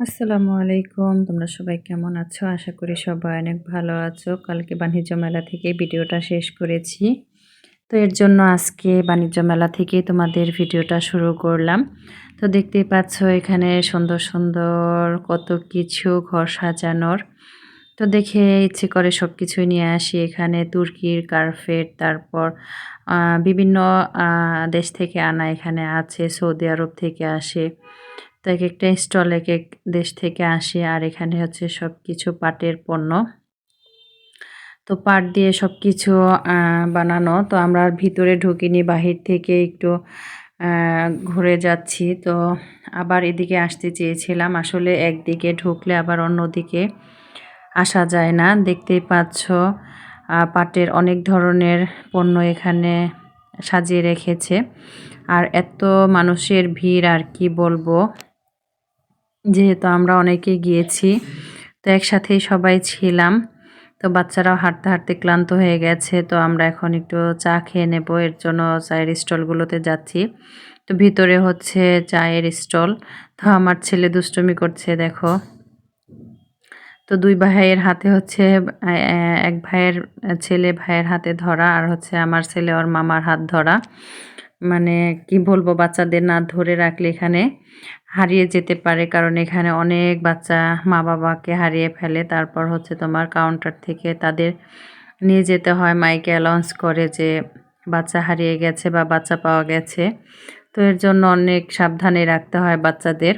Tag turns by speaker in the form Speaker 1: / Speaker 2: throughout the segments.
Speaker 1: আসসালামু আলাইকুম। তোমরা সবাই কেমন আছো? আশা করি সবাই অনেক ভালো আছো। কালকে বাণিজ্য মেলা থেকে ভিডিওটা শেষ করেছি। তো এর জন্য আজকে বাণিজ্য মেলা থেকে তোমাদের ভিডিওটা শুরু করলাম। তো দেখতেই পাচ্ছ এখানে সুন্দর সুন্দর কত কিছু ঘর সাজানোর। তো দেখে ইচ্ছে করে সব কিছুই নিয়ে আসি এখানে। তুর্কির কার্পেট, তারপর বিভিন্ন দেশ থেকে আনা এখানে আছে। সৌদি আরব থেকে আসে। তো এক একটা স্টল এক এক দেশ থেকে আসে আর এখানে হচ্ছে সব কিছু পাটের পণ্য। তো পাট দিয়ে সব কিছু বানানো। তো আমরা ভিতরে ঢুকিনি, বাহির থেকে একটু ঘুরে যাচ্ছি। তো আবার এদিকে আসতে চেয়েছিলাম। আসলে একদিকে ঢুকলে আবার অন্যদিকে আসা যায় না। দেখতেই পাচ্ছ পাটের অনেক ধরনের পণ্য এখানে সাজিয়ে রেখেছে। আর এত মানুষের ভিড় আর কি বলব। যেহেতু আমরা অনেকে গিয়েছি, তো একসাথেই সবাই ছিলাম। তো বাচ্চারাও হাঁটতে হাঁটতে ক্লান্ত হয়ে গেছে, তো আমরা এখন একটু চা খেয়ে নেব। এর জন্য চায়ের স্টলগুলোতে যাচ্ছি। তো ভিতরে হচ্ছে চায়ের স্টল। তো আমার ছেলে দুষ্টমি করছে, দেখো। তো দুই ভাইয়ের হাতে হচ্ছে এক ভাইয়ের ছেলে ভাইয়ের হাতে ধরা, আর হচ্ছে আমার ছেলে ওর মামার হাত ধরা। মানে কি বলব, বাচ্চাদের না ধরে রাখলে এখানে হারিয়ে যেতে পারে। কারণ এখানে অনেক বাচ্চা মা বাবাকে হারিয়ে ফেলে। তারপর হচ্ছে তোমার কাউন্টার থেকে তাদের নিয়ে যেতে হয়। মাইকে অ্যালাউন্স করে যে বাচ্চা হারিয়ে গেছে বা বাচ্চা পাওয়া গেছে। তো এর জন্য অনেক সাবধানে রাখতে হয় বাচ্চাদের।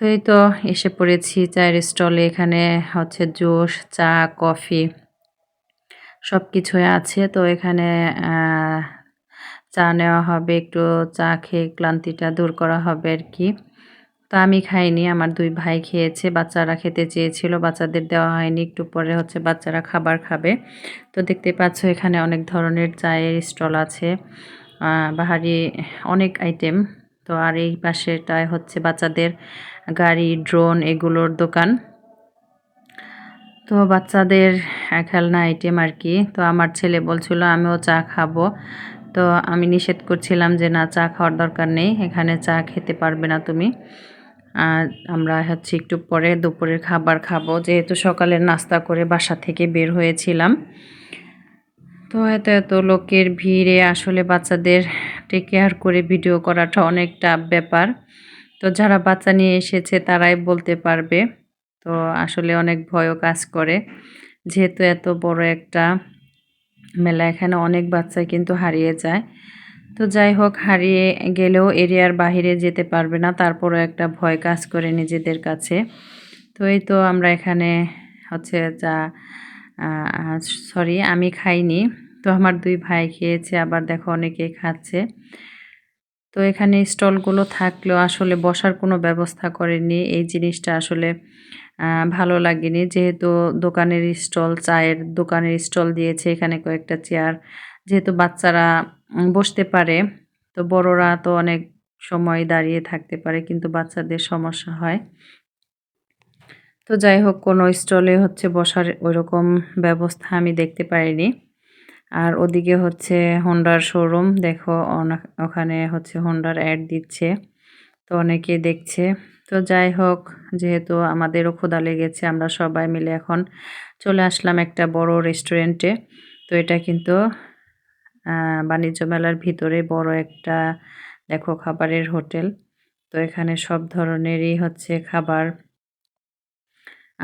Speaker 1: তো এই তো এসে পড়েছি চায়ের স্টলে এখানে হচ্ছে জুস, চা, কফি সব কিছুই আছে। তো এখানে চা নেওয়া হবে, একটু চা খেয়ে ক্লান্তিটা দূর করা হবে আর কি। তো আমি খাইনি, আমার দুই ভাই খেয়েছে, বাচ্চারা খেতে চেয়েছিল, বাচ্চাদের দেওয়া হয়নি, একটু পরে হচ্ছে বাচ্চারা খাবার খাবে। তো দেখতে পাচ্ছ এখানে অনেক ধরনের চায়ের স্টল আছে বাহারি অনেক আইটেম। তো আর এই পাশেটায় হচ্ছে বাচ্চাদের গাড়ি, ড্রোন এগুলোর দোকান। তো বাচ্চাদের খেলনা আইটেম আর কি। তো আমার ছেলে বলছিল, আমিও চা খাব। তো আমি নিষেধ করছিলাম যে না, চা খাওয়ার দরকার নেই, এখানে চা খেতে পারবে না তুমি। আর আমরা হচ্ছে একটু পরে দুপুরের খাবার খাব, যেহেতু সকালের নাস্তা করে বাসা থেকে বের হয়েছিলাম। তো এত এত লোকের ভিড়ে আসলে বাচ্চাদের টেক কেয়ার করে ভিডিও করাটা অনেকটা ব্যাপার। তো যারা বাচ্চা নিয়ে এসেছে তারাই বলতে পারবে। তো আসলে অনেক ভয়ও কাজ করে, যেহেতু এত বড় একটা মেলা এখানে অনেক বাচ্চা কিন্তু হারিয়ে যায়। তো যাই হোক, হারিয়ে গেলেও এরিয়ার বাহিরে যেতে পারবে না, তারপরও একটা ভয় কাজ করে নিজেদের কাছে। তো এই তো আমরা এখানে হচ্ছে যা সরি, আমি খাইনি। তো আমার দুই ভাই খেয়েছে, আবার দেখো অনেকে খাচ্ছে। তো এখানে স্টলগুলো থাকলেও আসলে বসার কোনো ব্যবস্থা করেনি এই জিনিসটা আসলে ভালো লাগেনি। যেহেতু দোকানের স্টল, চায়ের দোকানের স্টল দিয়েছে এখানে কয়েকটা চেয়ার। যেহেতু বাচ্চারা বসতে পারে, তো বড়রা তো অনেক সময় দাঁড়িয়ে থাকতে পারে, কিন্তু বাচ্চাদের সমস্যা হয়। তো যাই হোক, কোনো স্টলে হচ্ছে বসার ওইরকম ব্যবস্থা আমি দেখতে পারিনি আর ওদিকে হচ্ছে হোন্ডার শোরুম দেখো ওখানে হচ্ছে হোন্ডার অ্যাড দিচ্ছে। তো অনেকে দেখছে। তো যাই হোক, যেহেতু আমাদেরও ক্ষুদা লেগেছে, আমরা সবাই মিলে এখন চলে আসলাম একটা বড় রেস্টুরেন্টে তো এটা কিন্তু বাণিজ্য মেলার ভিতরে বড় একটা, দেখো, খাবারের হোটেল। তো এখানে সব ধরনেরই হচ্ছে খাবার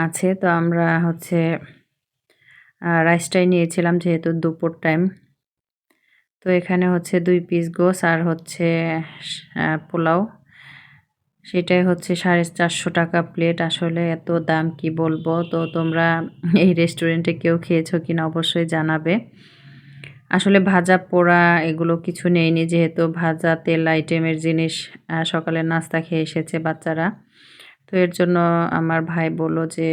Speaker 1: আছে। তো আমরা হচ্ছে রাইসটাই নিয়েছিলাম যেহেতু দুপুর টাইম তো এখানে হচ্ছে দুই পিস গোস আর হচ্ছে পোলাও। সেটাই হচ্ছে সাড়ে চারশো টাকা প্লেট আসলে এত দাম কি বলব? তো তোমরা এই রেস্টুরেন্টে কেউ খেয়েছো কিনা অবশ্যই জানাবে। আসলে ভাজা পোড়া এগুলো কিছু নেইনি, যেহেতু ভাজা তেল আইটেমের জিনিস সকালে নাস্তা খেয়ে এসেছে বাচ্চারা। তো এর জন্য আমার ভাই বলল যে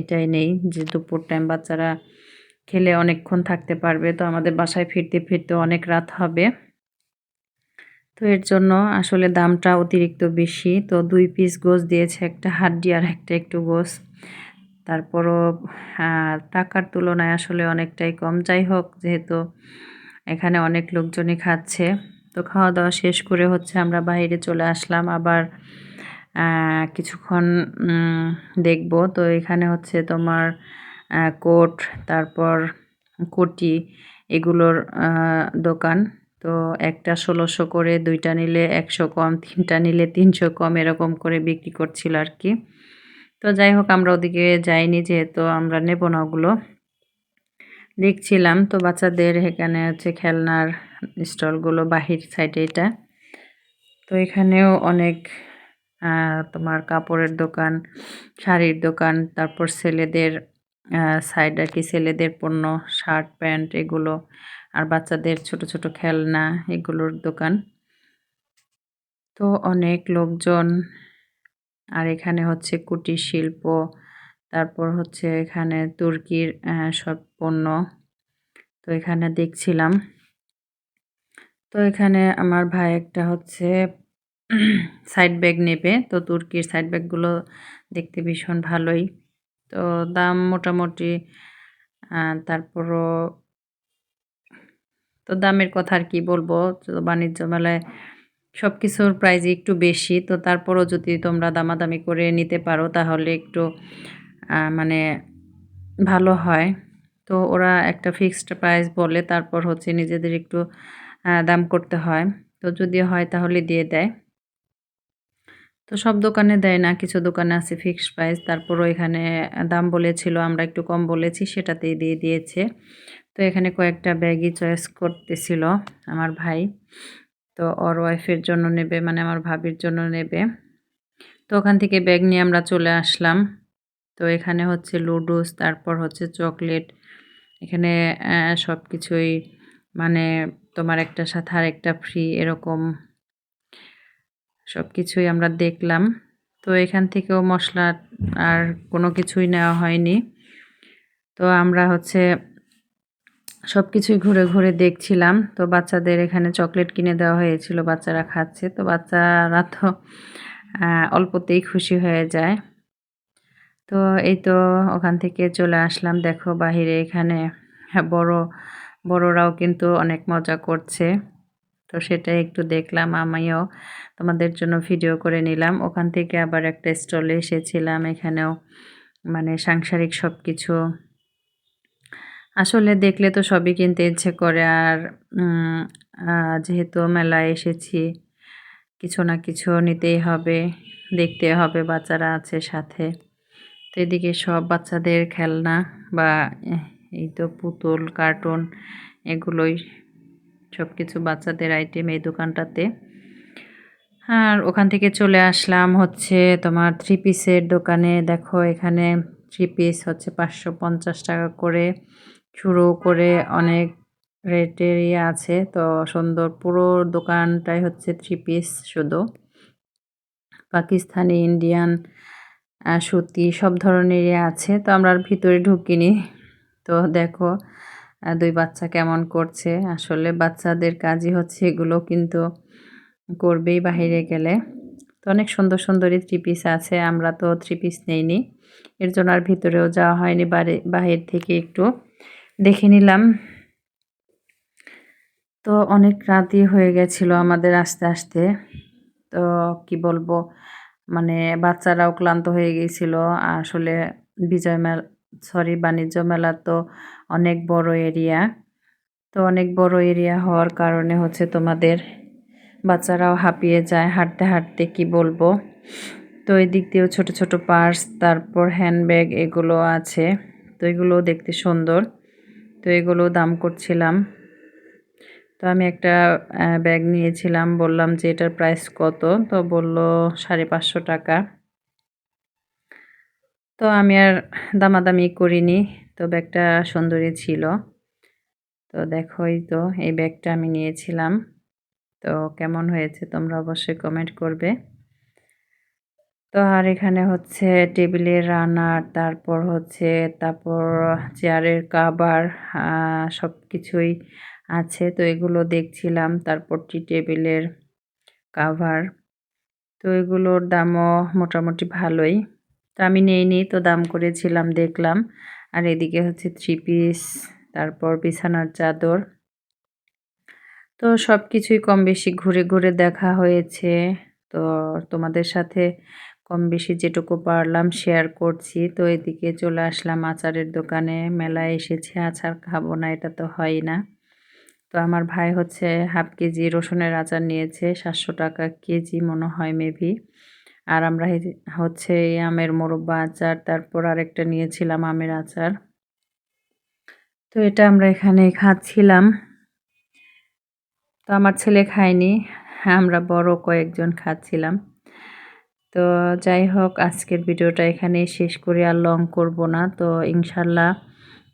Speaker 1: এটাই নেই, যে দুপুর টাইম বাচ্চারা খেলে অনেকক্ষণ থাকতে পারবে। তো আমাদের বাসায় ফিরতে ফিরতে অনেক রাত হবে। তো এর জন্য আসলে দামটা অতিরিক্ত বেশি। তো দুই পিস গোস দিয়েছে একটা হাড্ডি আর একটা একটু গোস তারপরও টাকার তুলনায় আসলে অনেকটাই কম। যাই হোক, যেহেতু এখানে অনেক লোকজনই খাচ্ছে, তো খাওয়া দাওয়া শেষ করে হচ্ছে আমরা বাইরে চলে আসলাম। আবার কিছুক্ষণ দেখব। তো এখানে হচ্ছে তোমার কোট, তারপর কোটি এগুলোর দোকান। তো একটা ষোলোশো করে, দুইটা নিলে একশো কম, তিনটা নিলে তিনশো কম এরকম করে বিক্রি করছিল আর কি। তো যাই হোক, আমরা ওদিকে যাইনি যেহেতু আমরা নেব না ওগুলো। দেখছিলাম তো বাচ্চাদের এখানে হচ্ছে খেলনার স্টলগুলো বাহির সাইডে এটা। তো এখানেও অনেক তোমার কাপড়ের দোকান, শাড়ির দোকান, তারপর ছেলেদের সাইড আর কি ছেলেদের পণ্য, শার্ট, প্যান্ট এগুলো। আর বাচ্চাদের ছোট ছোট খেলনা, এগুলোর দোকান। তো অনেক লোকজন, আর এখানে হচ্ছে কুটির শিল্প, তারপর হচ্ছে এখানে তুর্কির সব পণ্য। তো এখানে দেখছিলাম। তো এখানে আমার ভাই একটা হচ্ছে সাইড ব্যাগ নেবে। তো তুর্কির সাইড ব্যাগগুলো দেখতে ভীষণ ভালোই। তো দাম মোটামুটি তারপরও তো দামের কথা আর কি বলব? তো বাণিজ্য মেলায় সব কিছুর প্রাইস একটু বেশি, তো তারপরও যদি তোমরা দামাদামি করে নিতে পারো তাহলে একটু মানে ভালো হয়। তো ওরা একটা ফিক্সড প্রাইস বলে, তারপর হচ্ছে নিজেদের একটু দাম করতে হয়। তো যদি হয় তাহলে দিয়ে দেয়। তো সব দোকানে দেয় না, কিছু দোকানে আছে ফিক্সড প্রাইস তারপরও এখানে দাম বলেছিল, আমরা একটু কম বলেছি, সেটাতেই দিয়ে দিয়েছে। তো এখানে কয়েকটা ব্যাগই চয়েস করতেছিল আমার ভাই। তো ওর ওয়াইফের জন্য নেবে মানে আমার ভাবির জন্য নেবে। তো ওখান থেকে ব্যাগ নিয়ে আমরা চলে আসলাম। তো এখানে হচ্ছে লুডুস তারপর হচ্ছে চকলেট। এখানে সব কিছুই মানে তোমার একটা সাথে আর একটা ফ্রি এরকম সব কিছুই আমরা দেখলাম। তো এখান থেকেও মশলা আর কোনো কিছুই নেওয়া হয়নি। তো আমরা হচ্ছে সব কিছুই ঘুরে ঘুরে দেখছিলাম। তো বাচ্চাদের এখানে চকলেট কিনে দেওয়া হয়েছিল, বাচ্চারা খাচ্ছে। তো বাচ্চারা তো অল্পতেই খুশি হয়ে যায়। তো এই তো ওখান থেকে চলে আসলাম। দেখো বাহিরে এখানে বড়, বড়রাও কিন্তু অনেক মজা করছে। তো সেটাই একটু দেখলাম, আমিও তোমাদের জন্য ভিডিও করে নিলাম। ওখান থেকে আবার একটা স্টলে এসেছিলাম। এখানেও মানে সাংসারিক সব কিছু আসলে দেখলে তো সবই কিনতে ইচ্ছে করে আর যেহেতু মেলায় এসেছি, কিছু না কিছু নিতেই হবে, দেখতে হবে বাচ্চারা আছে সাথে। তো এদিকে সব বাচ্চাদের খেলনা বা এই তো পুতুল, কার্টুন এগুলোই সব কিছু বাচ্চাদের আইটেম এই দোকানটাতে। আর ওখান থেকে চলে আসলাম হচ্ছে তোমার থ্রি পিসের দোকানে। দেখো এখানে থ্রি পিস হচ্ছে পাঁচশো পঞ্চাশ টাকা করে। শুরু করে অনেক রেটেরই ইয়ে আছে। তো সুন্দর পুরো দোকানটাই হচ্ছে থ্রি পিস শুধু। পাকিস্তানি ইন্ডিয়ান সুতি সব ধরনেরই আছে। তো আমরা ভিতরে ঢুকিনি। তো দেখো দুই বাচ্চা কেমন করছে। আসলে বাচ্চাদের কাজই হচ্ছে এগুলো কিন্তু করবেই বাহিরে গেলে। তো অনেক সুন্দর সুন্দরই থ্রি পিস আছে। আমরা তো থ্রি পিস নেইনি। এর জন্য আর ভিতরেও যাওয়া হয়নি বাড়ি বাহির থেকে একটু। দেখে নিলাম। তো অনেক রাতই হয়ে গেছিল আমাদের আস্তে আস্তে। তো কি বলব মানে বাচ্চারাও ক্লান্ত হয়ে গিয়েছিল আসলে বিজয় মেলা, সরি, বাণিজ্য মেলা তো অনেক বড় এরিয়া। তো অনেক বড় এরিয়া হওয়ার কারণে হচ্ছে তোমাদের বাচ্চারাও হাঁপিয়ে যায়, হাঁটতে হাঁটতে কি বলব। তো এই দিক দিয়েও ছোটো ছোটো পার্স তারপর হ্যান্ডব্যাগ এগুলো আছে। তো এগুলো দেখতে সুন্দর। তো এগুলো দাম করছিলাম। তো আমি একটা ব্যাগ নিয়েছিলাম, বললাম যে এটার প্রাইস কত? তো বলল সাড়ে পাঁচশো টাকা। তো আমি আর দামাদামি করিনি, তো ব্যাগটা সুন্দরী ছিল। তো দেখোই তো, এই ব্যাগটা আমি নিয়েছিলাম। তো কেমন হয়েছে তোমরা অবশ্যই কমেন্ট করবে। তো আর এখানে হচ্ছে টেবিলের রানার তারপর হচ্ছে, তারপর চেয়ারের কাবার সব কিছুই আছে। তো এগুলো দেখছিলাম, তারপর টি টেবিলের কাভার। তো এগুলোর দামও মোটামুটি ভালোই। তো আমি নেইনি তো দাম করেছিলাম, দেখলাম। আর এদিকে হচ্ছে থ্রি পিস তারপর বিছানার চাদর। তো সব কিছুই কম বেশি ঘুরে ঘুরে দেখা হয়েছে। তো তোমাদের সাথে কম বেশি যেটুকু পারলাম শেয়ার করছি। তো এদিকে চলে আসলাম আচারের দোকানে। মেলায় এসেছে, আচার খাব না, এটা তো হয় না। তো আমার ভাই হচ্ছে হাফ কেজি রসুনের আচার নিয়েছে, সাতশো টাকা কেজি মনে হয় মেবি আর আমরা হচ্ছে আমের মোরব্বা আচার, তারপর আরেকটা নিয়েছিলাম আমের আচার। তো এটা আমরা এখানে খাচ্ছিলাম। তো আমার ছেলে খায়নি, আমরা বড় কয়েকজন খাচ্ছিলাম। তো যাই হোক, আজকের ভিডিওটা এখানে শেষ করে আর লং করব না। তো ইনশাল্লাহ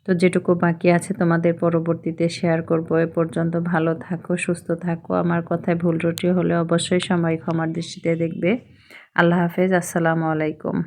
Speaker 1: তো যেটুকু বাকি আছে তোমাদের পরবর্তীতে শেয়ার করব। এ পর্যন্ত ভালো থাকো, সুস্থ থাকো। আমার কথায় ভুল রুটি হলে অবশ্যই সময় ক্ষমার দৃষ্টিতে দেখবে। আল্লাহ হাফেজ, আসসালামু আলাইকুম।